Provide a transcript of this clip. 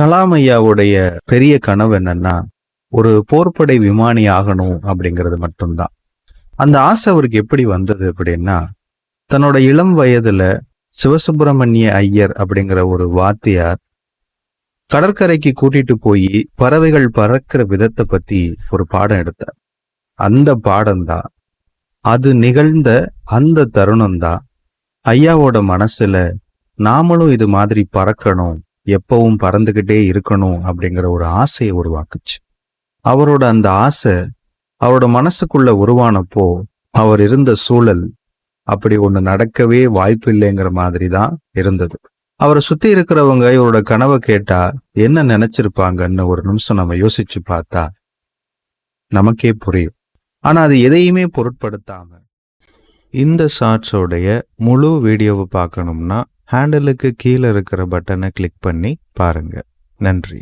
கலாம் ஐயாவுடைய பெரிய கனவு என்னன்னா ஒரு போர்ப்படை விமானி ஆகணும் அப்படிங்கிறது மட்டும்தான். அந்த ஆசை அவருக்கு எப்படி வந்தது அப்படின்னா தன்னோட இளம் வயதுல சிவசுப்பிரமணிய ஐயர் அப்படிங்கிற ஒரு வாத்தியார் கடற்கரைக்கு கூட்டிட்டு போய் பறவைகள் பறக்கிற விதத்தை பத்தி ஒரு பாடம் எடுத்தார். அந்த பாடம் தான் அது நிகழ்ந்த அந்த தருணம்தான் ஐயாவோட மனசுல நாமளும் இது மாதிரி பறக்கணும் எப்பவும் பறந்துகிட்டே இருக்கணும் அப்படிங்கிற ஒரு ஆசையை உருவாக்குச்சு. அவரோட அந்த ஆசை அவரோட மனசுக்குள்ள உருவானப்போ அவர் இருந்த சூழல் அப்படி ஒண்ணு நடக்கவே வாய்ப்பு இல்லைங்கிற மாதிரி தான் இருந்தது. அவரை சுத்தி இருக்கிறவங்க இவரோட கனவை கேட்டா என்ன நினைச்சிருப்பாங்கன்னு ஒரு நிமிஷம் நம்ம யோசிச்சு பார்த்தா நமக்கே புரியும். ஆனா அது எதையுமே பொருட்படுத்தாம இந்த ஷார்ட்ஸோடைய முழு வீடியோவை பார்க்கணும்னா ஹேண்டலுக்கு கீழே இருக்கிற பட்டனை கிளிக் பண்ணி பாருங்க. நன்றி.